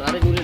ਨਾਰੇ ਨੂਰੇ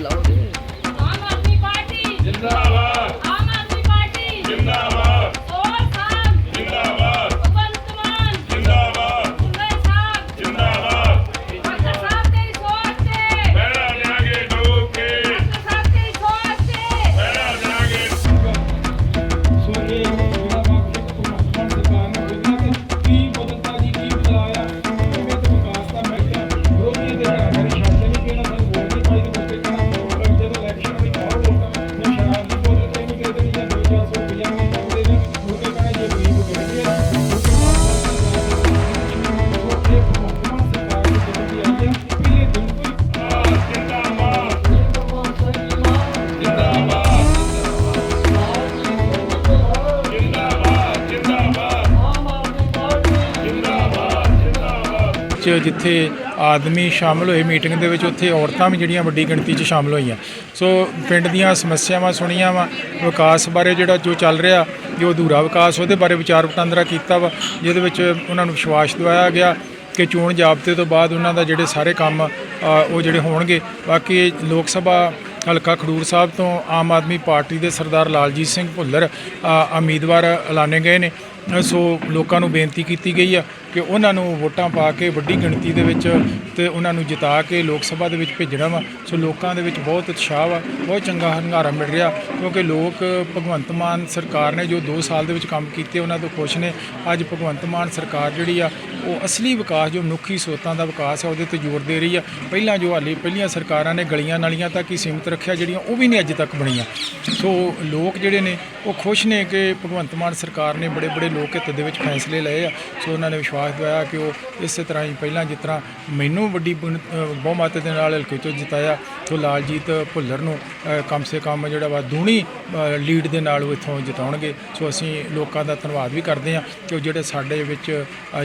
ਜਿੰਦਾਬਾਦ ਜਿੱਥੇ ਆਦਮੀ ਸ਼ਾਮਲ ਹੋਏ, ਮੀਟਿੰਗ ਦੇ ਵਿੱਚ ਉੱਥੇ ਔਰਤਾਂ ਵੀ ਜਿਹੜੀਆਂ ਵੱਡੀ ਗਿਣਤੀ 'ਚ ਸ਼ਾਮਲ ਹੋਈਆਂ। ਸੋ ਪਿੰਡ ਦੀਆਂ ਸਮੱਸਿਆਵਾਂ ਸੁਣੀਆਂ ਵਾ। ਵਿਕਾਸ ਬਾਰੇ ਜਿਹੜਾ ਜੋ ਚੱਲ ਰਿਹਾ, ਜੋ ਅਧੂਰਾ ਵਿਕਾਸ, ਉਹਦੇ ਬਾਰੇ ਵਿਚਾਰ ਵਟਾਂਦਰਾ ਕੀਤਾ ਵਾ, ਜਿਹਦੇ ਵਿੱਚ ਉਹਨਾਂ ਨੂੰ ਵਿਸ਼ਵਾਸ ਦਿਵਾਇਆ ਗਿਆ ਕਿ ਚੋਣ ਜਾਬਤੇ ਤੋਂ ਬਾਅਦ ਉਹਨਾਂ ਦਾ ਜਿਹੜੇ ਸਾਰੇ ਕੰਮ ਉਹ ਜਿਹੜੇ ਹੋਣਗੇ। ਬਾਕੀ ਲੋਕ ਸਭਾ, ਹਲਕਾ ਖਡੂਰ ਸਾਹਿਬ ਤੋਂ ਆਮ ਆਦਮੀ ਪਾਰਟੀ ਦੇ ਸਰਦਾਰ ਲਾਲਜੀਤ ਸਿੰਘ ਭੁੱਲਰ ਉਮੀਦਵਾਰ ਐਲਾਨੇ ਗਏ ਨੇ। ਸੋ ਲੋਕਾਂ ਨੂੰ ਬੇਨਤੀ ਕੀਤੀ ਗਈ ਆ ਕਿ ਉਹਨਾਂ ਨੂੰ ਵੋਟਾਂ ਪਾ ਕੇ ਵੱਡੀ ਗਿਣਤੀ ਦੇ ਵਿੱਚ ਤੇ ਉਹਨਾਂ ਨੂੰ ਜਿਤਾ ਕੇ ਲੋਕ ਸਭਾ ਦੇ ਵਿੱਚ ਭੇਜਣਾ ਵਾ। ਸੋ ਲੋਕਾਂ ਦੇ ਵਿੱਚ ਬਹੁਤ ਉਤਸ਼ਾਹ ਵਾ, ਬਹੁਤ ਚੰਗਾ ਹੰਗਾਰਾ ਮਿਲ ਰਿਹਾ ਕਿਉਂਕਿ ਲੋਕ ਭਗਵੰਤ ਮਾਨ ਸਰਕਾਰ ਨੇ ਜੋ 2 ਸਾਲ ਦੇ ਵਿੱਚ ਕੰਮ ਕੀਤੇ ਉਹਨਾਂ ਤੋਂ ਖੁਸ਼ ਨੇ। ਅੱਜ ਭਗਵੰਤ ਮਾਨ ਸਰਕਾਰ ਜਿਹੜੀ ਆ, ਉਹ ਅਸਲੀ ਵਿਕਾਸ ਜੋ ਮਨੁੱਖੀ ਸੋਤਾਂ ਦਾ ਵਿਕਾਸ ਆ, ਉਹਦੇ ਤੇ ਜ਼ੋਰ ਦੇ ਰਹੀ ਆ। ਪਹਿਲਾਂ ਜੋ ਹਾਲੇ ਪਹਿਲੀਆਂ ਸਰਕਾਰਾਂ ਨੇ ਗਲੀਆਂ ਨਾਲੀਆਂ ਤੱਕ ਹੀ ਸੀਮਿਤ ਰੱਖਿਆ, ਜਿਹੜੀਆਂ ਉਹ ਵੀ ਨਹੀਂ ਅੱਜ ਤੱਕ ਬਣੀਆਂ। ਸੋ ਲੋਕ ਜਿਹੜੇ ਨੇ, ਉਹ ਖੁਸ਼ ਨੇ ਕਿ ਭਗਵੰਤ ਮਾਨ ਸਰਕਾਰ ਨੇ ਬੜੇ ਬੜੇ ਲੋਕ ਹਿੱਤ ਦੇ ਵਿੱਚ ਫੈਸਲੇ ਲਏ ਆ। ਸੋ ਉਹਨਾਂ ਨੇ ਵਿਸ਼ਵਾਸ ਦਿਵਾਇਆ ਕਿ ਉਹ ਇਸੇ ਤਰ੍ਹਾਂ ਹੀ ਪਹਿਲਾਂ ਜਿਸ ਤਰ੍ਹਾਂ ਮੈਨੂੰ ਵੱਡੀ ਬੁਨ- ਬਹੁਮਤ ਦੇ ਨਾਲ ਹਲਕੇ ਤੋਂ ਜਿਤਾਇਆ ਸੋ ਲਾਲਜੀਤ ਭੁੱਲਰ ਨੂੰ ਕਮ ਸੇ ਕਮ ਜਿਹੜਾ ਵਾ ਦੂਣੀ ਲੀਡ ਦੇ ਨਾਲ ਉਹ ਇੱਥੋਂ ਜਿਤਾਉਣਗੇ। ਸੋ ਅਸੀਂ ਲੋਕਾਂ ਦਾ ਧੰਨਵਾਦ ਵੀ ਕਰਦੇ ਹਾਂ ਕਿ ਉਹ ਜਿਹੜੇ ਸਾਡੇ ਵਿੱਚ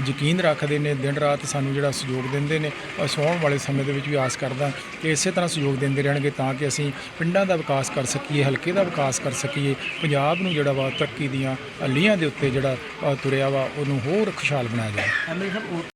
ਯਕੀਨ ਰੱਖਦੇ ਨੇ, ਦਿਨ ਰਾਤ ਸਾਨੂੰ ਜਿਹੜਾ ਸਹਿਯੋਗ ਦਿੰਦੇ ਨੇ ਅਸੀਂ ਆਉਣ ਵਾਲੇ ਸਮੇਂ ਦੇ ਵਿੱਚ ਵੀ ਆਸ ਕਰਦਾ ਕਿ ਇਸੇ ਤਰ੍ਹਾਂ ਸਹਿਯੋਗ ਦਿੰਦੇ ਰਹਿਣਗੇ ਤਾਂ ਕਿ ਅਸੀਂ ਪਿੰਡਾਂ ਦਾ ਵਿਕਾਸ ਕਰ ਸਕੀਏ, ਹਲਕੇ ਦਾ ਵਿਕਾਸ ਕਰ ਸਕੀਏ, ਪੰਜਾਬ ਨੂੰ ਜਿਹੜਾ ਵਾ ਤਰੱਕੀ ਦੀਆਂ ਲੀਹਾਂ ਦੇ ਉੱਤੇ ਜਿਹੜਾ ਤੁਰਿਆ ਵਾ, ਉਹਨੂੰ ਹੋਰ ਖੁਸ਼ਹਾਲ ਬਣਾਇਆ ਜਾਵੇ।